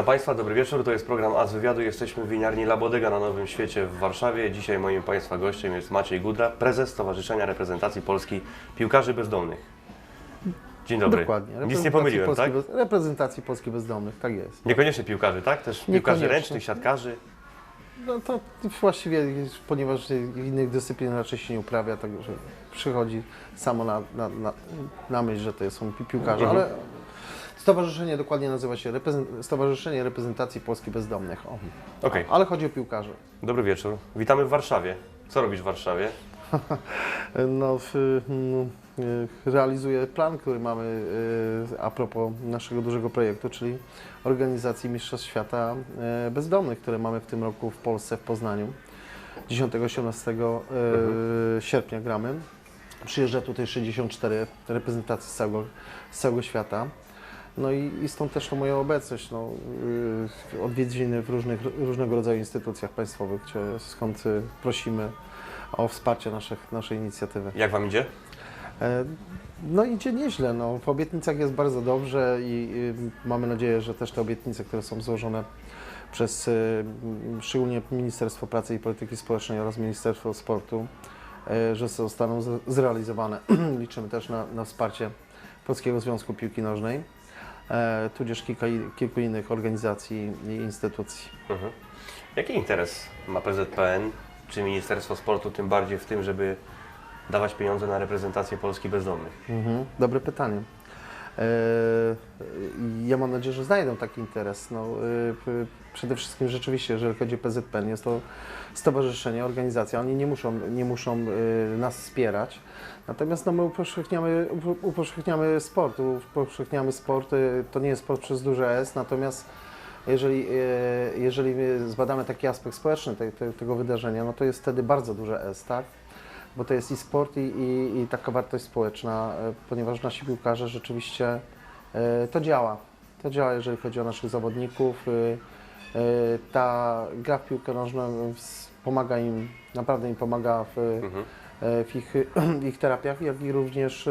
Witam Państwa, dobry wieczór. To jest program A z wywiadu. Jesteśmy w winiarni Labodega na Nowym Świecie w Warszawie. Dzisiaj moim Państwa gościem jest Maciej Gudra, prezes Stowarzyszenia Reprezentacji Polski Piłkarzy Bezdomnych. Dzień dobry. Dokładnie. Nic nie pomyliłem, Polski tak? Bez, reprezentacji Polski Bezdomnych, tak jest. Niekoniecznie piłkarzy, tak? Też piłkarzy ręcznych, siatkarzy. No to właściwie, ponieważ innych dyscyplin raczej się nie uprawia, także przychodzi samo na, na, na, na myśl, że to są pi- piłkarze, Mhm. ale stowarzyszenie dokładnie nazywa się reprezent, Stowarzyszenie Reprezentacji Polski Bezdomnych. O. Okej, Ale chodzi o piłkarzy. dobry wieczór. Witamy w Warszawie. Co robisz w Warszawie? No, w, mm, y, realizuję plan, który mamy y, a propos naszego dużego projektu, czyli organizacji Mistrzostw Świata y, Bezdomnych, które mamy w tym roku w Polsce, w Poznaniu. 10-18 y, sierpnia gramy. Przyjeżdża tutaj 64 reprezentacje z całego, z całego świata. No i, i stąd też to moja obecność, no, y, odwiedziny w różnych, różnego rodzaju instytucjach państwowych, gdzie, skąd y, prosimy o wsparcie naszych, naszej inicjatywy. Jak Wam idzie? E, No idzie nieźle, no. w obietnicach jest bardzo dobrze i, mamy nadzieję, że też te obietnice, które są złożone przez y, szczególnie Ministerstwo Pracy i Polityki Społecznej oraz Ministerstwo Sportu, e, że zostaną zrealizowane. Liczymy też na, na wsparcie Polskiego Związku Piłki Nożnej, tudzież kilka, kilku innych organizacji i instytucji. Mhm. Jaki interes ma PZPN czy Ministerstwo Sportu, tym bardziej w tym, żeby dawać pieniądze na reprezentację Polski Bezdomnych? Mhm, dobre pytanie. E, Ja mam nadzieję, że znajdą taki interes. No, e, przede wszystkim rzeczywiście, jeżeli chodzi o PZPN, jest to stowarzyszenie, organizacja, oni nie muszą, nie muszą e, nas wspierać. Natomiast no, my upowszechniamy, upo- upowszechniamy sport, upowszechniamy sport, to nie jest sport przez duże S, natomiast jeżeli, jeżeli my zbadamy taki aspekt społeczny te, te, tego wydarzenia, no to jest wtedy bardzo duże S, tak? Bo to jest i sport, i, i, i taka wartość społeczna, e, ponieważ nasi piłkarze rzeczywiście e, to działa. To działa, jeżeli chodzi o naszych zawodników. E, Ta gra w piłkę nożną pomaga im, naprawdę im pomaga w, Mhm. w ich, w ich terapiach, jak i również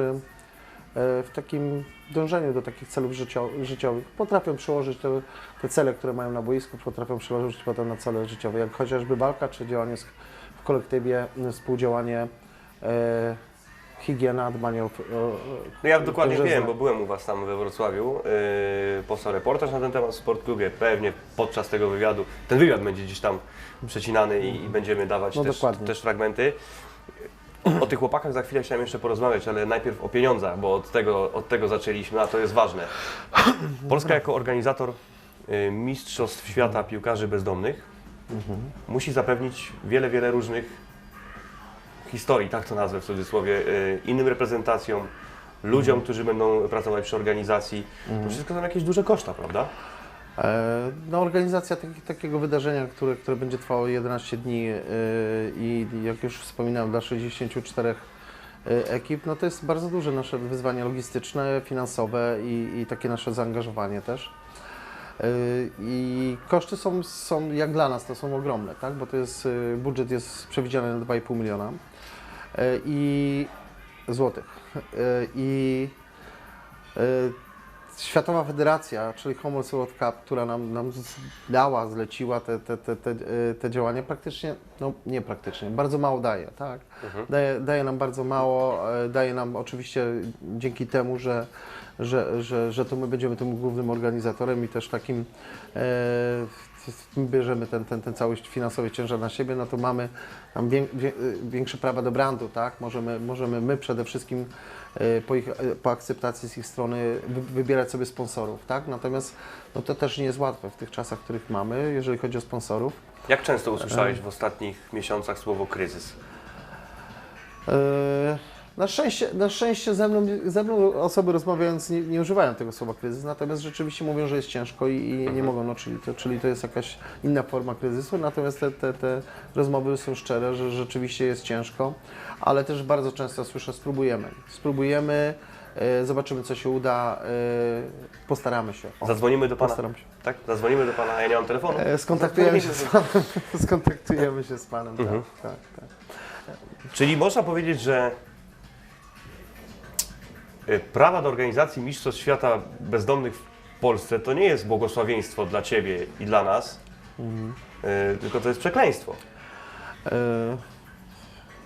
w takim dążeniu do takich celów życio- życiowych. Potrafią przełożyć te, te cele, które mają na boisku, potrafią przełożyć potem na cele życiowe, jak chociażby walka czy działanie z- w kolektywie, m, współdziałanie, e, higiena, dbanie o... No ja dokładnie wiem, znam. bo byłem u Was tam we Wrocławiu. Yy, powstał reportaż na ten temat w Sportklubie. Pewnie podczas tego wywiadu, ten wywiad będzie gdzieś tam przecinany i, i będziemy dawać No też, też fragmenty. O tych chłopakach za chwilę chciałem jeszcze porozmawiać, ale najpierw o pieniądzach, bo od tego, od tego zaczęliśmy, a to jest ważne. Polska jako organizator y, Mistrzostw Świata Piłkarzy Bezdomnych Mhm. musi zapewnić wiele, wiele różnych historii, tak to nazwę w cudzysłowie, y, innym reprezentacjom, ludziom, Mhm. którzy będą pracować przy organizacji. To wszystko są jakieś duże koszta, prawda? E, No, organizacja taki, takiego wydarzenia, które, które będzie trwało 11 dni e, i jak już wspominałem, dla 64 e, ekip, no to jest bardzo duże nasze wyzwanie logistyczne, finansowe i, i takie nasze zaangażowanie też. E, I koszty są, są, jak dla nas, to są ogromne, tak? bo to jest, e, budżet jest przewidziany na 2,5 miliona e, i złotych. I Światowa Federacja, czyli Commonwealth World Cup, która nam, nam dała, zleciła te, te, te, te, e, te działania, praktycznie, no nie praktycznie, bardzo mało daje, tak? Mhm. Daje, daje nam bardzo mało, e, daje nam oczywiście dzięki temu, że, że, że, że to my będziemy tym głównym organizatorem i też takim e, my bierzemy ten, ten, ten cały finansowy ciężar na siebie, no to mamy tam większe prawa do brandu, tak? Możemy, możemy my przede wszystkim po, ich, e, po akceptacji z ich strony wy, wybierać sobie sponsorów, tak? Natomiast no to też nie jest łatwe w tych czasach, których mamy, jeżeli chodzi o sponsorów. Jak często usłyszałeś w ostatnich miesiącach słowo kryzys? E, Na szczęście, na szczęście ze, mną, ze mną osoby rozmawiając nie, nie używają tego słowa kryzys, natomiast rzeczywiście mówią, że jest ciężko i, i nie mogą, no, czyli, to, czyli to jest jakaś inna forma kryzysu, natomiast te, te, te rozmowy są szczere, że rzeczywiście jest ciężko, ale też bardzo często słyszę spróbujemy, spróbujemy, e, zobaczymy co się uda, e, postaramy się. O, Zadzwonimy do Pana? postaram się. Tak? Zadzwonimy do Pana, ja nie mam telefonu. E, Skontaktujemy się z Panem, skontaktujemy się z Panem, tak, tak, tak. Czyli można powiedzieć, że prawa do organizacji Mistrzostw Świata Bezdomnych w Polsce to nie jest błogosławieństwo dla Ciebie i dla nas, y, tylko to jest przekleństwo. E,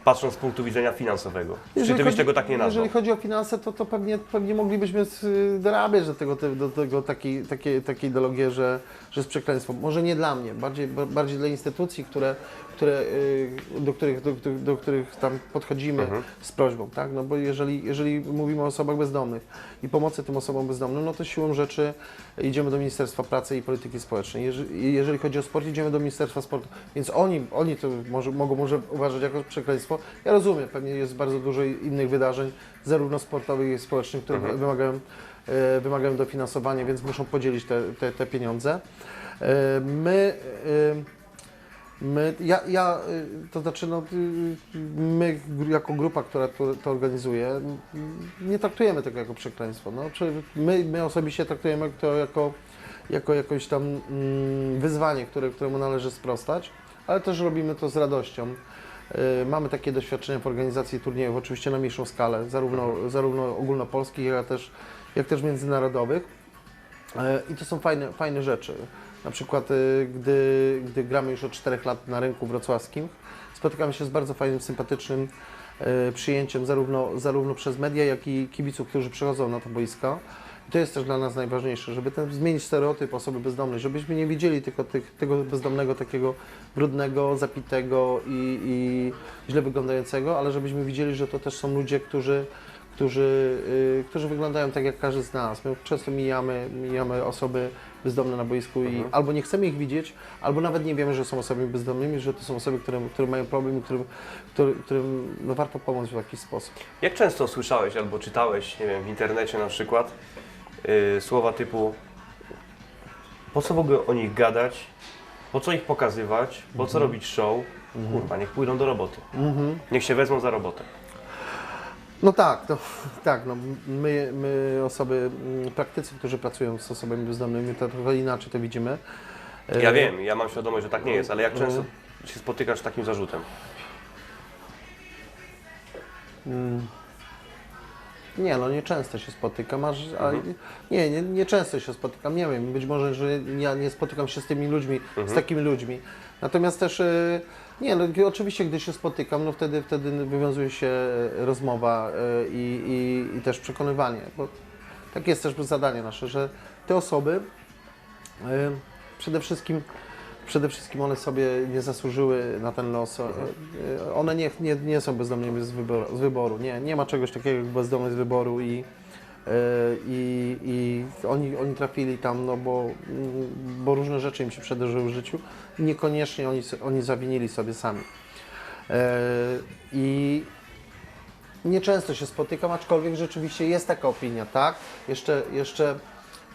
Patrząc z punktu widzenia finansowego. Czy Jeżeli Ty byś chodzi- tego tak nie nazwał? Jeżeli chodzi o finanse, to, to pewnie, pewnie moglibyśmy y, dorabiać do tego, do tego takiej, takiej, takiej ideologii, że, że jest przekleństwo. Może nie dla mnie, bardziej, ba- bardziej dla instytucji, które, które, y, do, których, do, do, do których tam podchodzimy Mhm. z prośbą. Tak? No bo jeżeli, jeżeli mówimy o osobach bezdomnych i pomocy tym osobom bezdomnym, no to siłą rzeczy idziemy do Ministerstwa Pracy i Polityki Społecznej. Jeżeli, jeżeli chodzi o sport, idziemy do Ministerstwa Sportu. Więc oni, oni to może, mogą może uważać jako przekleństwo. Ja rozumiem, pewnie jest bardzo dużo innych wydarzeń, zarówno sportowych, jak i społecznych, które Mhm. wymagają, wymagają dofinansowania, więc muszą podzielić te, te, te pieniądze. E, my, e, my, ja, ja, e, to znaczy, no, e, my jako grupa, która to, to organizuje, nie traktujemy tego jako przekleństwo. No, my, my osobiście traktujemy to jako, jako jakieś tam mm, wyzwanie, które, któremu należy sprostać, ale też robimy to z radością. Mamy takie doświadczenia w organizacji turniejów, oczywiście na mniejszą skalę, zarówno, zarówno ogólnopolskich, jak też, jak też międzynarodowych. E, I to są fajne, fajne rzeczy. Na przykład, y, gdy, gdy gramy już od 4 lat na rynku wrocławskim, spotykamy się z bardzo fajnym, sympatycznym e, przyjęciem zarówno, zarówno przez media, jak i kibiców, którzy przychodzą na to boisko. I to jest też dla nas najważniejsze, żeby ten, zmienić stereotyp osoby bezdomnej, żebyśmy nie widzieli tylko tych, tego bezdomnego takiego brudnego, zapitego i, i źle wyglądającego, ale żebyśmy widzieli, że to też są ludzie, którzy, którzy, y, którzy wyglądają tak jak każdy z nas. My często mijamy, mijamy osoby bezdomne na boisku i Mhm. albo nie chcemy ich widzieć, albo nawet nie wiemy, że są osobami bezdomnymi, że to są osoby, które, które mają problem i którym, którym, którym no, warto pomóc w jakiś sposób. Jak często słyszałeś albo czytałeś, nie wiem, w internecie na przykład, y, słowa typu po co w ogóle o nich gadać, po co ich pokazywać, po co robić show, kurwa, niech pójdą do roboty. Niech się wezmą za robotę. No tak, to, tak no, my, my osoby, mm, praktycy, którzy pracują z osobami bezdomnymi, to trochę inaczej to widzimy. Ja wiem, ja mam świadomość, że tak nie jest, ale jak często się spotykasz z takim zarzutem? Mm. Nie, no nieczęsto się spotykam, aż, Mhm. nie, nie, nie często się spotykam, nie wiem, być może, że ja nie spotykam się z tymi ludźmi, Mhm. z takimi ludźmi. Natomiast też, e, nie, no oczywiście, gdy się spotykam, no wtedy, wtedy wywiązuje się e, rozmowa e, i, i, i też przekonywanie, bo takie jest też zadanie nasze, że te osoby e, przede wszystkim Przede wszystkim one sobie nie zasłużyły na ten los. One nie, nie, nie są bezdomnymi z wyboru, z wyboru. Nie, nie ma czegoś takiego jak bezdomność z wyboru i, i, i oni, oni trafili tam, no bo, mm, bo różne rzeczy im się przydarzyły w życiu niekoniecznie oni, oni zawinili sobie sami. E, I nieczęsto się spotykam, aczkolwiek rzeczywiście jest taka opinia, tak? Jeszcze, jeszcze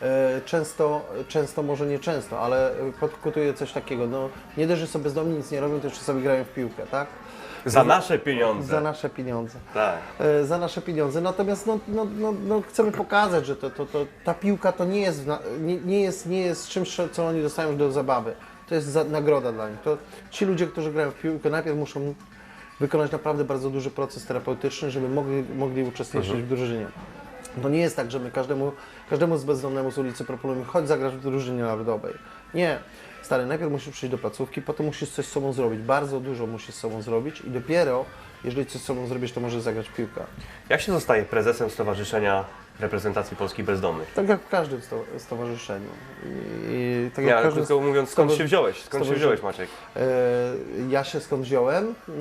e, często, często, może nie często, ale podkutuje coś takiego, no nie dość, że są bezdomni, nic nie robią, to jeszcze sobie grają w piłkę, tak? Za nasze pieniądze. Za nasze pieniądze. Tak. E, za nasze pieniądze. Natomiast no, no, no, no, chcemy pokazać, że to, to, to, ta piłka to nie jest, nie, nie, jest, nie jest czymś, co oni dostają do zabawy. To jest za, nagroda dla nich. To ci ludzie, którzy grają w piłkę, najpierw muszą wykonać naprawdę bardzo duży proces terapeutyczny, żeby mogli, mogli uczestniczyć w drużynie. To nie jest tak, że my każdemu, każdemu z bezdomnemu z ulicy proponujemy, chodź zagrać w drużynie narodowej. Nie. Stary, najpierw musisz przyjść do placówki, potem musisz coś z sobą zrobić. Bardzo dużo musisz z sobą zrobić i dopiero, jeżeli coś z sobą zrobisz, to możesz zagrać w piłkę. Jak się zostaje prezesem Stowarzyszenia Reprezentacji Polski Bezdomnych? Tak jak w każdym sto, stowarzyszeniu. I, tak jak ale każdym, krótko mówiąc, skąd się wziąłeś? Skąd się wziąłeś, Maciek? e, ja się skąd wziąłem? E,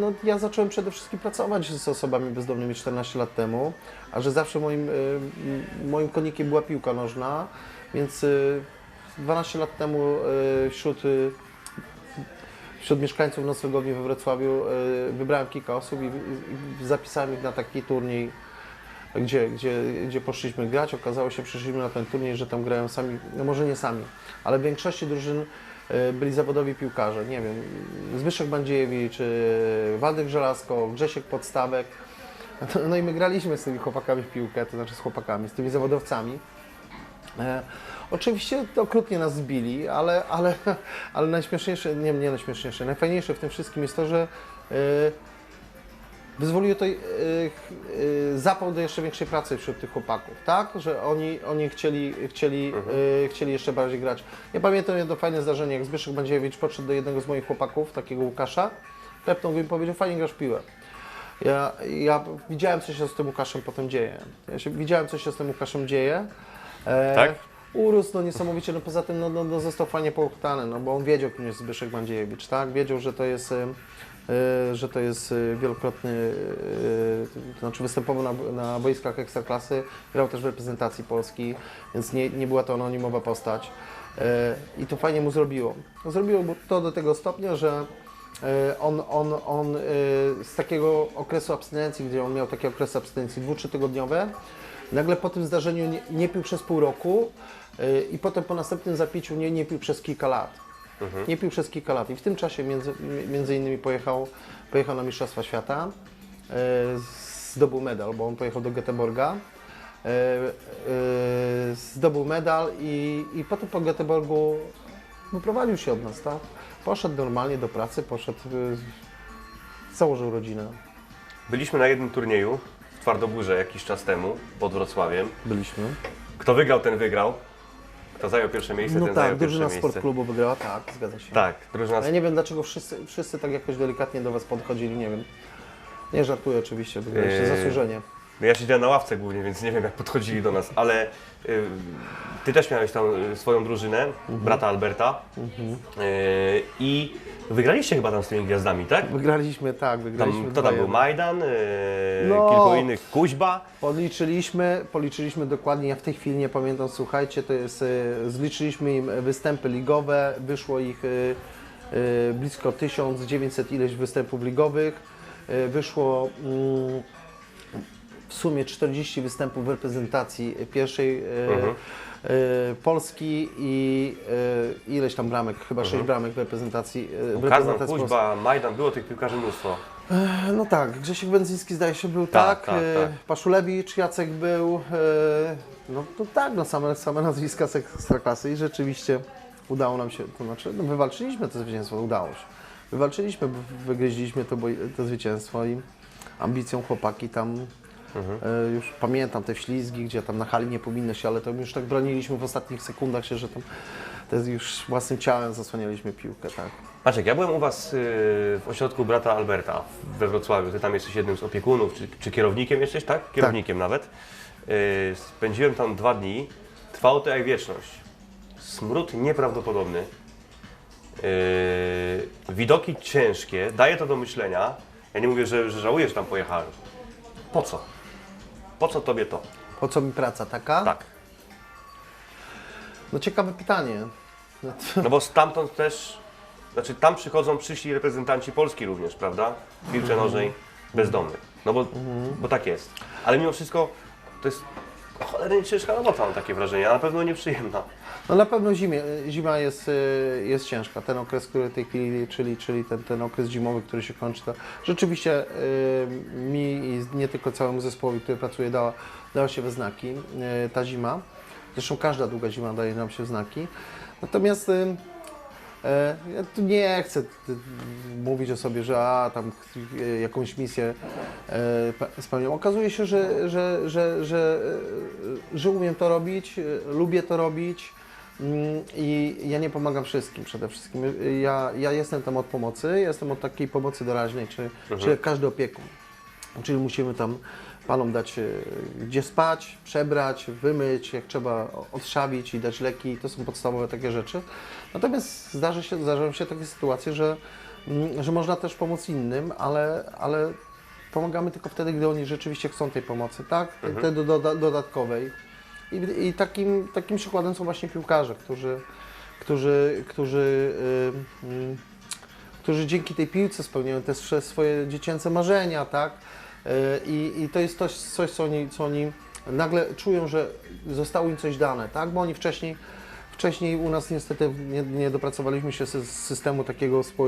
no, ja zacząłem przede wszystkim pracować z osobami bezdomnymi 14 lat temu, a że zawsze moim, e, moim konikiem była piłka nożna, więc e, 12 lat temu wśród, wśród mieszkańców noclegowni we Wrocławiu wybrałem kilka osób i zapisałem ich na taki turniej gdzie, gdzie, gdzie poszliśmy grać. Okazało się, przyszliśmy na ten turniej, że tam grają sami, no może nie sami, ale w większości drużyn e, byli zawodowi piłkarze. Nie wiem, Zbyszek Bandziejewicz, e, Waldek Żelazko, Grzesiek Podstawek. No, no i my graliśmy z tymi chłopakami w piłkę, to znaczy z chłopakami, z tymi zawodowcami. E, oczywiście okrutnie nas zbili, ale, ale, ale najśmieszniejsze, nie, nie najśmieszniejsze, najfajniejsze w tym wszystkim jest to, że e, wyzwoliło to y, y, zapał do jeszcze większej pracy wśród tych chłopaków, tak? Że oni, oni chcieli, chcieli, y, chcieli jeszcze bardziej grać. Ja pamiętam jedno fajne zdarzenie, jak Zbyszek Bandziewicz podszedł do jednego z moich chłopaków, takiego Łukasza, klepnął go i powiedział, fajnie grasz piłę. Ja, ja widziałem, co się z tym Łukaszem potem dzieje. Ja się, widziałem, co się z tym Łukaszem dzieje. E, Tak? Urósł no niesamowicie, no poza tym no, no, no został fajnie połchtany, no bo on wiedział, kim jest Zbyszek Bandziejewicz, tak? Wiedział, że to jest, e, e, że to jest e, wielokrotny, e, to znaczy występował na, na boiskach Ekstraklasy, grał też w reprezentacji Polski, więc nie, nie była to anonimowa postać. I to fajnie mu zrobiło. Zrobiło mu to do tego stopnia, że on, on, on z takiego okresu abstynencji, gdzie on miał takie okresy abstynencji dwu, tygodniowe, nagle po tym zdarzeniu nie, nie pił przez pół roku i potem po następnym zapiciu nie, nie pił przez kilka lat. Nie pił przez kilka lat i w tym czasie między, między innymi pojechał, pojechał na Mistrzostwa Świata, e, zdobył medal, bo on pojechał do Göteborga. E, e, zdobył medal i, i potem po Göteborgu wyprowadził się od nas, tak? Poszedł normalnie do pracy, poszedł, e, założył rodzinę. Byliśmy na jednym turnieju w Twardogórze jakiś czas temu, pod Wrocławiem. Byliśmy. Kto wygrał, ten wygrał. Kto zajął pierwsze miejsce, No ten tak, zajął drużyna pierwsze sport miejsce. klubu wygrała, tak, zgadza się. Tak, drużyna Ja nie wiem dlaczego wszyscy, wszyscy tak jakoś delikatnie do Was podchodzili, nie wiem. Nie żartuję oczywiście, wygraliście Eee, zasłużenie. No Ja siedziałem na ławce głównie, więc nie wiem jak podchodzili do nas, ale y, ty też miałeś tam y, swoją drużynę, Mhm. brata Alberta y, i wygraliście chyba tam z tymi gwiazdami, tak? Wygraliśmy, tak, wygraliśmy. Tam, kto tam był? 2-1. Majdan, y, No. kilku innych, Kuźba. Policzyliśmy, policzyliśmy dokładnie, ja w tej chwili nie pamiętam, słuchajcie, to jest, e, zliczyliśmy im występy ligowe, wyszło ich e, e, blisko 1900 ileś występów ligowych, wyszło mm, w sumie 40 występów w reprezentacji pierwszej e, Mhm. e, Polski i e, ileś tam bramek, chyba 6 bramek w reprezentacji, w reprezentacji. Kuźba, Majdan, było tych piłkarzy mnóstwo. No tak, Grzesiek Będziński zdaje się był Tak, tak, tak, tak. Paszulewicz, Jacek był, no to tak, no same, same nazwiska z Ekstraklasy i rzeczywiście udało nam się, to znaczy no, wywalczyliśmy to zwycięstwo, udało się. Wywalczyliśmy, wygryźliśmy to, to zwycięstwo i ambicją chłopaki tam, Mhm. e, już pamiętam te ślizgi, gdzie tam na hali nie powinno się, ale to już tak broniliśmy w ostatnich sekundach się, że tam to już własnym ciałem zasłanialiśmy piłkę, tak. Maciek, ja byłem u Was y, w ośrodku brata Alberta we Wrocławiu. Ty tam jesteś jednym z opiekunów, czy, czy kierownikiem jesteś, tak? Kierownikiem nawet. Y, Spędziłem tam dwa dni. Trwało to jak wieczność. Smród nieprawdopodobny. Y, Widoki ciężkie. Daje to do myślenia. Ja nie mówię, że, że żałuję, że tam pojechałem. Po co? Po co Tobie to? Po co mi praca taka? Tak. No ciekawe pytanie. No to- No bo stamtąd też, znaczy tam przychodzą, przyszli reprezentanci Polski również, prawda? W piłce nożnej bezdomnych. No bo, bo tak jest. Ale mimo wszystko to jest cholernie ciężka robota, mam takie wrażenie, a na pewno nieprzyjemna. No na pewno zimie, zima jest, y, jest ciężka. Ten okres, który w tej chwili, czyli, czyli ten, ten okres zimowy, który się kończy, to rzeczywiście y, mi i nie tylko całemu zespołowi, który pracuje, dała, dała się we znaki y, ta zima. Zresztą każda długa zima daje nam się znaki. Natomiast ja tu nie chcę mówić o sobie, że a, tam jakąś misję e, pe- spełniam. Okazuje się, że, że, że, że, e, że umiem to robić, e, lubię to robić. Mm, I ja nie pomagam wszystkim przede wszystkim. Ja, ja jestem tam od pomocy, jestem od takiej pomocy doraźnej, czy, czy jak każdy opiekun. Czyli musimy tam panom dać e, gdzie spać, przebrać, wymyć, jak trzeba odszawić i dać leki. To są podstawowe takie rzeczy. Natomiast zdarzy się, zdarzają się takie sytuacje, że, mm, że można też pomóc innym, ale, ale pomagamy tylko wtedy, gdy oni rzeczywiście chcą tej pomocy, tak? Tej do, do, dodatkowej. I, I takim, takim przykładem są właśnie piłkarze, którzy, którzy, którzy, y, y, którzy dzięki tej piłce spełniają te swe- swoje dziecięce marzenia, tak? Y, I, i to jest coś, coś co, oni, co oni nagle czują, że zostało im coś dane, tak? Bo oni wcześniej, wcześniej u nas niestety nie, nie dopracowaliśmy się z systemu takiego spo,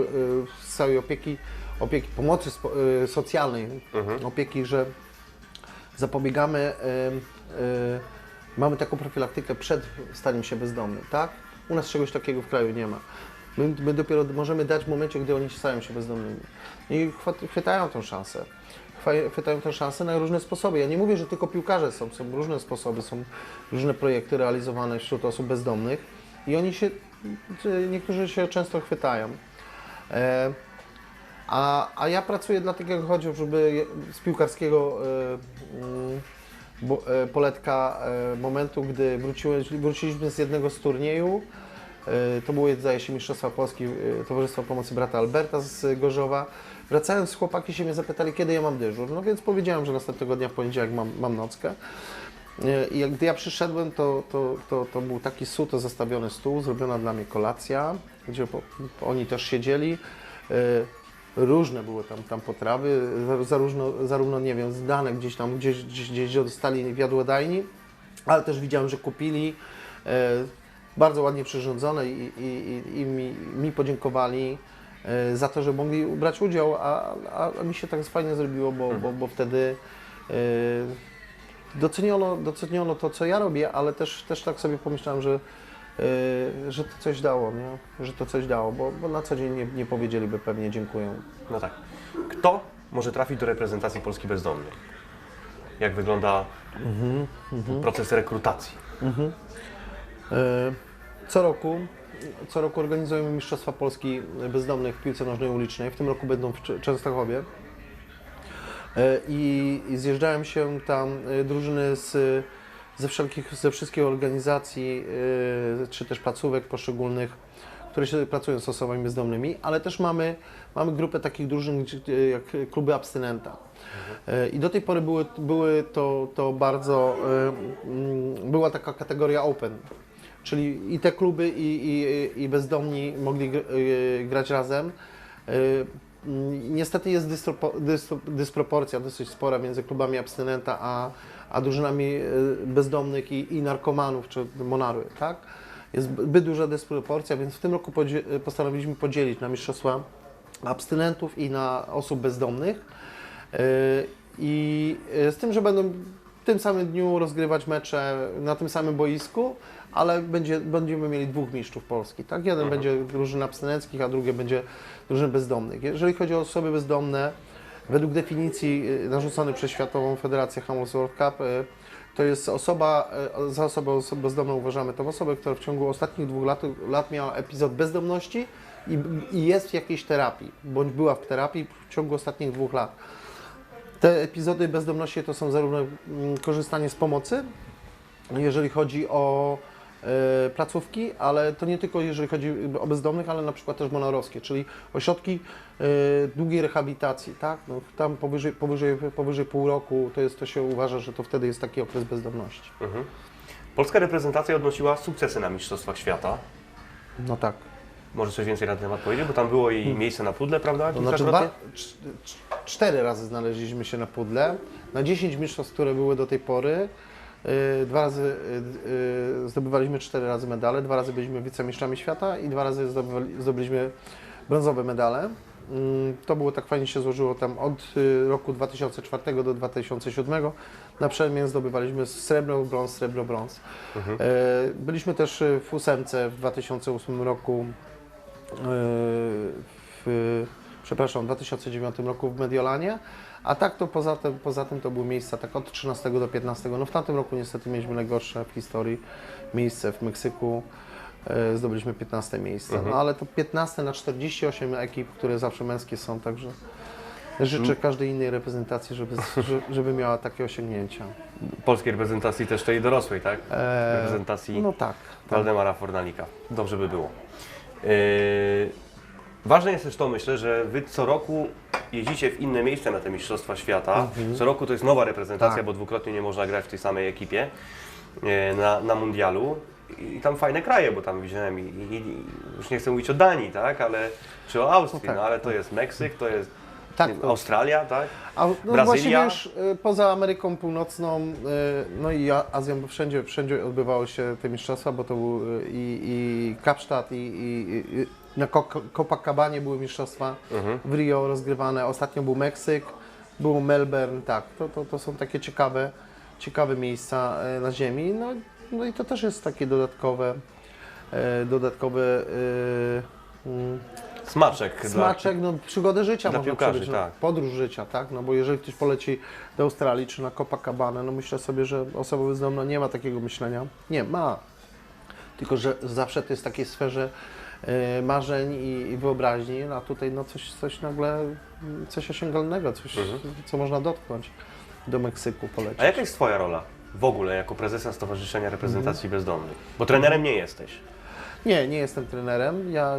z całej opieki, opieki pomocy spo, y, socjalnej, opieki, że zapobiegamy, y, y, mamy taką profilaktykę przed staniem się bezdomnym, tak? U nas czegoś takiego w kraju nie ma. My, my dopiero możemy dać w momencie, gdy oni stają się bezdomnymi. I chwyt- chwytają tę szansę. Chwytają tę szansę na różne sposoby. Ja nie mówię, że tylko piłkarze są, są różne sposoby, są różne projekty realizowane wśród osób bezdomnych i oni się, niektórzy się często chwytają. E, a, a ja pracuję dlatego, jak chodzi, żeby z piłkarskiego e, e, poletka momentu, gdy wróciliśmy z jednego z turnieju, e, to było zdaje się Mistrzostwa Polski Towarzystwa Pomocy Brata Alberta z Gorzowa. Wracając, chłopaki się mnie zapytali, kiedy ja mam dyżur. No więc powiedziałem, że następnego dnia w poniedziałek mam, mam nockę. E, I jak, gdy ja przyszedłem, to, to, to, to był taki suto zastawiony stół, zrobiona dla mnie kolacja, gdzie po, oni też siedzieli. E, Różne były tam, tam potrawy, za- zarówno, zarówno, nie wiem, zdane gdzieś tam, gdzieś, gdzieś, gdzieś dostali w jadłodajni, ale też widziałem, że kupili. E, bardzo ładnie przyrządzone i, i, i, i mi, mi podziękowali za to, że mogli brać udział, a, a, a mi się tak fajnie zrobiło, bo, bo, bo wtedy e, doceniono, doceniono to, co ja robię, ale też, też tak sobie pomyślałem, że, e, że to coś dało, nie? że to coś dało, bo, bo na co dzień nie, nie powiedzieliby pewnie dziękuję. No tak. Kto może trafić do reprezentacji Polski bezdomnych? Jak wygląda proces rekrutacji? E, Co roku, co roku organizujemy Mistrzostwa Polski Bezdomnych w piłce nożnej ulicznej. W tym roku będą w Częstochowie. E, I, I zjeżdżają się tam e, drużyny z, ze, wszelkich, ze wszystkich organizacji, e, czy też placówek poszczególnych, które się pracują z osobami bezdomnymi, ale też mamy, mamy grupę takich drużyn jak kluby abstynenta. I do tej pory były, były to, to bardzo, była taka kategoria open, czyli i te kluby i, i, i bezdomni mogli e, grać razem. E, mm, Niestety jest dysproporcja dosyć spora między klubami abstynenta a, a drużynami e, bezdomnych i, i narkomanów czy monarły, tak? Jest zbyt duża dysproporcja, więc w tym roku postanowiliśmy podzielić na mistrzostwa abstynentów i na osób bezdomnych. I z tym, że będą w tym samym dniu rozgrywać mecze na tym samym boisku, ale będzie, będziemy mieli dwóch mistrzów Polski. Tak? Jeden będzie drużyn abstynenckich, a drugie będzie drużyn bezdomnych. Jeżeli chodzi o osoby bezdomne, według definicji yy, narzuconej przez Światową Federację Hammers World Cup, yy, to jest osoba, yy, za osobę bezdomną uważamy tą osobę, która w ciągu ostatnich dwóch lat, lat miała epizod bezdomności i, i jest w jakiejś terapii, bądź była w terapii w ciągu ostatnich dwóch lat. Te epizody bezdomności to są zarówno mm, korzystanie z pomocy, jeżeli chodzi o placówki, ale to nie tylko jeżeli chodzi o bezdomnych, ale na przykład też monarowskie, czyli ośrodki e, długiej rehabilitacji, tak? No, tam powyżej, powyżej, powyżej pół roku to, jest, to się uważa, że to wtedy jest taki okres bezdomności. Mhm. Polska reprezentacja odnosiła sukcesy na Mistrzostwach Świata. No tak. Może coś więcej na ten temat powiedzieć, bo tam było i miejsce na pudle, prawda? To znaczy dwa, cz- cz- cztery razy znaleźliśmy się na pudle. Na 10 mistrzostw, które były do tej pory, dwa razy yy, yy, zdobywaliśmy cztery razy medale, dwa razy byliśmy wicemistrzami świata i dwa razy zdobyliśmy brązowe medale. Ym, To było tak fajnie się złożyło tam od y, roku 2004 do 2007. Na przemian zdobywaliśmy srebro, brąz, srebro, brąz. Mhm. Byliśmy też y, w ósemce w 2008 roku, w, przepraszam, w 2009 roku w Mediolanie, a tak to poza tym, poza tym to były miejsca tak od 13 do 15. No w tamtym roku niestety mieliśmy najgorsze w historii miejsce w Meksyku. e, Zdobyliśmy 15 miejsce, Mhm. no ale to 15 na 48 ekip, które zawsze męskie są, także życzę każdej innej reprezentacji, żeby, żeby- miała takie osiągnięcia. Polskiej reprezentacji też tej dorosłej, tak? E, Reprezentacji No tak. tak. Waldemara Fornalika. Dobrze by było. Yy, ważne jest też to, myślę, że Wy co roku jeździcie w inne miejsca na te Mistrzostwa Świata. Co roku to jest nowa reprezentacja, Mhm. Tak. bo dwukrotnie nie można grać w tej samej ekipie yy, na, na mundialu. I tam fajne kraje, bo tam widziałem, i, i, i już nie chcę mówić o Danii, tak, ale czy o Austrii, No tak. no ale to jest Meksyk, to jest Tak, nie wiem, to- Australia, tak? A, no Brazylia? już y, poza Ameryką Północną, y, no i Azją, bo wszędzie, wszędzie odbywały się te mistrzostwa, bo to był i, i Kapsztad, i, i, i na Copacabanie były mistrzostwa Mhm. w Rio rozgrywane, ostatnio był Meksyk, było Melbourne, tak, to, to, to są takie ciekawe, ciekawe miejsca y, na ziemi, no, no i to też jest takie dodatkowe, y, dodatkowe y, mm, Smaczek. dla- Smaczek, no przygodę życia dla można piłkarzy, no, tak. podróż życia, tak, no bo jeżeli ktoś poleci do Australii czy na Copacabana, no myślę sobie, że osoba bezdomna nie ma takiego myślenia. Nie, ma. Tylko, że zawsze to jest w takiej sferze e, marzeń i, i wyobraźni, a tutaj no coś, coś nagle, mm, coś osiągalnego, coś, Mhm. co można dotknąć. Do Meksyku polecieć. A jaka jest Twoja rola w ogóle jako prezesa Stowarzyszenia Reprezentacji Bezdomnych? Bo trenerem nie jesteś. Nie, nie jestem trenerem. Ja,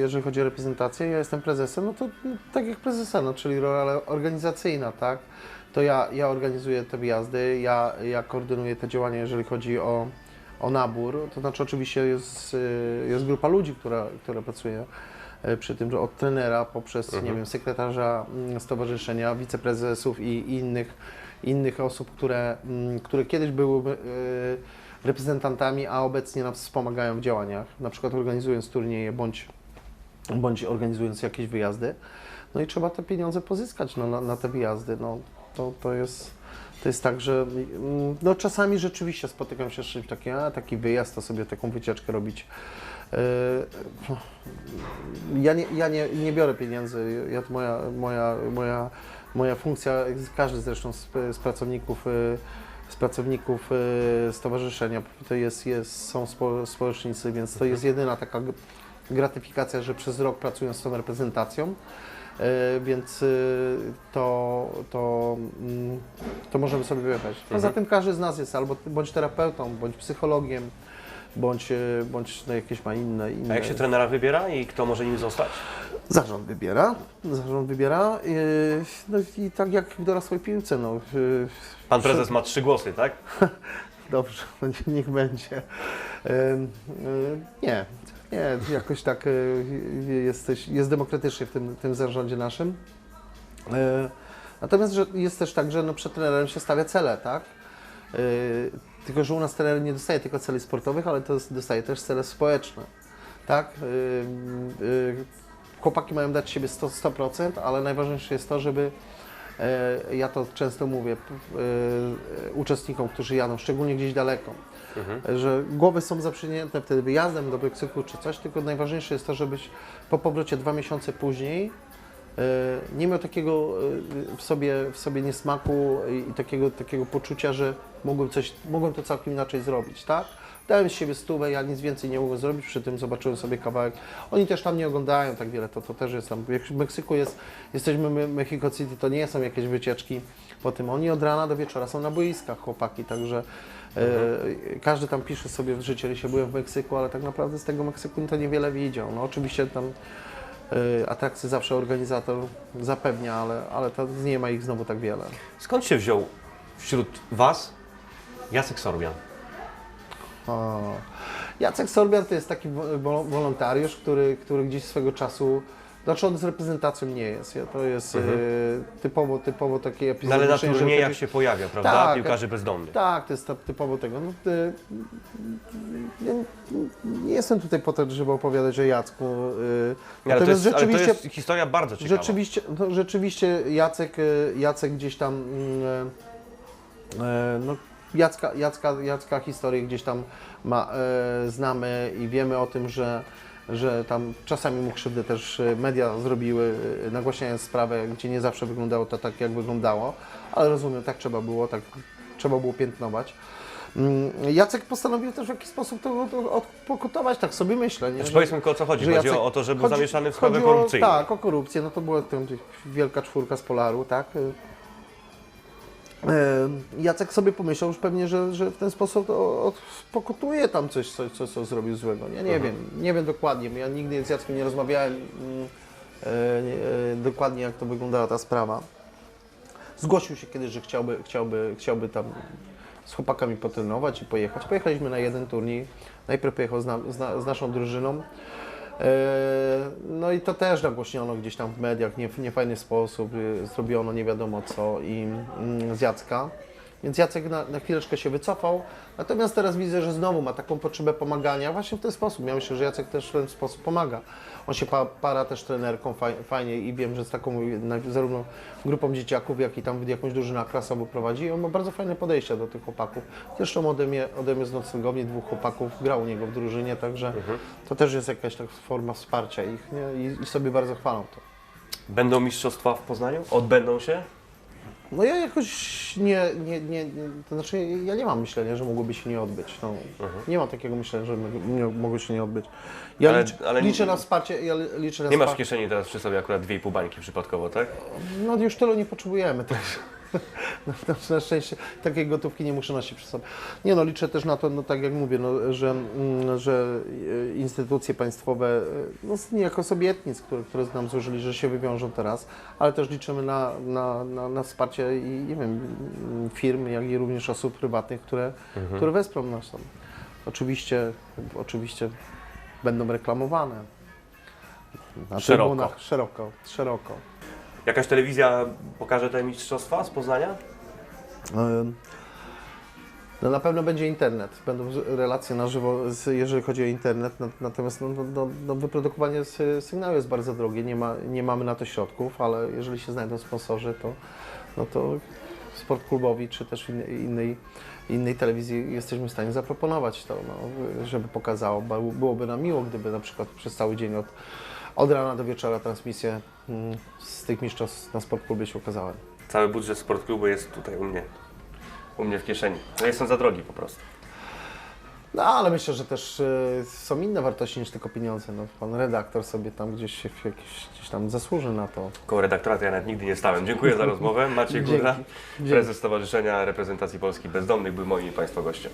jeżeli chodzi o reprezentację, ja jestem prezesem, no to tak jak prezesa, no, czyli rola organizacyjna, tak? To ja, ja organizuję te wyjazdy, ja, ja koordynuję te działania, jeżeli chodzi o, o nabór. To znaczy oczywiście jest, y, jest grupa ludzi, która, która pracuje y, przy tym, że od trenera poprzez, nie wiem, sekretarza mm, stowarzyszenia, wiceprezesów i, i innych, innych osób, które, mm, które kiedyś były y, reprezentantami, a obecnie nas wspomagają w działaniach, na przykład organizując turnieje bądź, bądź organizując jakieś wyjazdy. No i trzeba te pieniądze pozyskać no, na, na te wyjazdy. No, to, to, jest, to jest tak, że mm, no, czasami rzeczywiście spotykam się z czymś takim, a taki wyjazd, to sobie taką wycieczkę robić. Yy, Ja nie, ja nie, nie biorę pieniędzy. Ja, to moja, moja, moja, moja funkcja, każdy zresztą z, z pracowników, yy, z pracowników yy, stowarzyszenia, to jest, jest, są spo, społecznicy, więc to jest jedyna taka gratyfikacja, że przez rok pracują z tą reprezentacją. Yy, Więc yy, to, to, mm, to możemy sobie wyjechać. Poza Mhm. tym każdy z nas jest albo bądź terapeutą, bądź psychologiem, bądź, yy, bądź no, jakieś ma inne, inne. A jak się trenera wybiera i kto może nim zostać? Zarząd wybiera, zarząd wybiera. Yy, no i tak jak w dorosłej piłce, no. Pan prezes ma trzy głosy, tak? Dobrze, niech- będzie. Nie, nie, jakoś tak yy, jesteś, jest demokratycznie w tym, tym zarządzie naszym. Yy, natomiast że jest też tak, że no, przed trenerem się stawia cele, tak? Yy, tylko, że u nas trener nie dostaje tylko celi sportowych, ale to dostaje też cele społeczne, tak? Chłopaki mają dać siebie 100%, 100%, ale najważniejsze jest to, żeby E, ja to często mówię e, uczestnikom, którzy jadą, szczególnie gdzieś daleko, Mhm. że głowy są zaprzęgnięte wtedy wyjazdem do Meksyku czy coś, tylko najważniejsze jest to, żebyś po powrocie dwa miesiące później nie miał takiego e, w sobie, w sobie niesmaku i takiego, takiego poczucia, że mogłem, coś, mogłem to całkiem inaczej zrobić, tak? Dałem z siebie stówę, ja nic więcej nie mogłem zrobić, przy tym zobaczyłem sobie kawałek. Oni też tam nie oglądają tak wiele, to, to też jest tam. Jak w Meksyku jest, jesteśmy My- Mexico City, to nie są jakieś wycieczki po tym. Oni od rana do wieczora są na boiskach, chłopaki, także e, każdy tam pisze sobie w życiu, że byłem w Meksyku, ale tak naprawdę z tego Meksyku to niewiele widział. No oczywiście tam e, atrakcje zawsze organizator zapewnia, ale, ale to nie ma ich znowu tak wiele. Skąd się wziął wśród Was Jacek Sorbian? O. Jacek Sorbian to jest taki wo- wo- wolontariusz, który, który gdzieś swego czasu, znaczy on z reprezentacją nie jest. To jest Mhm. e, typowo, typowo takie No, epizody. ale na turniejach się pojawia, prawda? Tak. Piłkarzy bezdomnych. Tak, to jest typowo tego. No, ty, ja nie jestem tutaj po to, żeby opowiadać o Jacku. Ale to, jest, ale to jest historia bardzo ciekawa. Rzeczywiście, no, rzeczywiście Jacek, e, Jacek gdzieś tam, mm, e, e, no, Jacka, Jacka, Jacka historię gdzieś tam ma, e, znamy i wiemy o tym, że, że tam czasami mu krzywdę też e, media zrobiły, e, nagłaśniając sprawę, gdzie nie zawsze wyglądało to tak, jak wyglądało, ale rozumiem, tak trzeba było, tak trzeba było piętnować. Mm, Jacek postanowił też w jakiś sposób to, to odpokutować, tak sobie myślę. Nie? Znaczy, powiedzmy tylko o co chodzi. że Chodzi Jacek- o to, że był chodzi- zamieszany w sprawę o- korupcyjną. Tak, o korupcję. No to była tam wielka czwórka z Polaru, tak? Jacek sobie pomyślał już pewnie, że, że w ten sposób odpokutuje tam coś, coś, coś, co zrobił złego. Ja nie Mhm. wiem, nie wiem dokładnie. Ja nigdy z Jackiem nie rozmawiałem mm, e, e, dokładnie, jak to wyglądała ta sprawa. Zgłosił się kiedyś, że chciałby, chciałby, chciałby tam z chłopakami potrenować i pojechać. Pojechaliśmy na jeden turniej. Najpierw pojechał z, nam, z, na, z naszą drużyną. E, No i to też nagłośniono gdzieś tam w mediach, nie niefajny sposób, y, zrobiono nie wiadomo co i mm, z Jacka. Więc Jacek na, na chwileczkę się wycofał, natomiast teraz widzę, że znowu ma taką potrzebę pomagania właśnie w ten sposób. Ja myślę, że Jacek też w ten sposób pomaga. On się pa, para też trenerką faj, fajnie i wiem, że z taką zarówno grupą dzieciaków, jak i tam jakąś drużynę klasową prowadzi. I on ma bardzo fajne podejście do tych chłopaków. Zresztą ode mnie, ode mnie z noclegowni dwóch chłopaków grał u niego w drużynie, także to też jest jakaś taka forma wsparcia ich nie? I, i sobie bardzo chwalą to. Będą mistrzostwa w Poznaniu? Odbędą się? No ja jakoś nie, nie, nie, nie to znaczy ja nie mam myślenia, że mogłoby się nie odbyć. No, Nie mam takiego myślenia, że mogło- nie, mogło się nie odbyć. Ja Ale- licz, ale liczę na wsparcie, ja li- liczę na Nie masz w wsparcie. kieszeni teraz przy sobie akurat dwie i pół bańki przypadkowo, tak? No już tylu nie potrzebujemy też. No, na szczęście takiej gotówki nie muszę nosić przy sobie. Nie no, liczę też na to, no tak jak mówię, no, że, mm, że e, instytucje państwowe, e, no niejako sobietnic, które, które nam złożyli, że się wywiążą teraz, ale też liczymy na, na, na, na wsparcie i nie wiem, firm, jak i również osób prywatnych, które, które wesprą nas. tam. Oczywiście, oczywiście będą reklamowane. Na Szeroko. trybunach. Szeroko, szeroko. Jakaś telewizja pokaże te mistrzostwa z Poznania? No na pewno będzie internet, będą relacje na żywo, jeżeli chodzi o internet, na- natomiast no, no, no, no, wyprodukowanie sygnału jest bardzo drogie, nie, ma, nie mamy na to środków, ale jeżeli się znajdą sponsorzy, to, no to sport klubowi czy też innej, innej, telewizji jesteśmy w stanie zaproponować to, no, żeby pokazało. Byłoby nam miło, gdyby na przykład przez cały dzień od, od rana do wieczora transmisje mm, z tych mistrzostw na sport klubie się ukazały. Cały budżet sport klubu jest tutaj u mnie. U mnie w kieszeni. No jestem za drogi po prostu. No ale myślę, że też y, są inne wartości niż tylko pieniądze. No, pan redaktor sobie tam gdzieś się w jakieś, gdzieś tam zasłuży na to. Koło redaktora to ja nawet nigdy nie stałem. Dziękuję za rozmowę. Maciej Dzięki. Górna, Dzięki. prezes Stowarzyszenia Reprezentacji Polski Bezdomnych, był moim i Państwa gościem.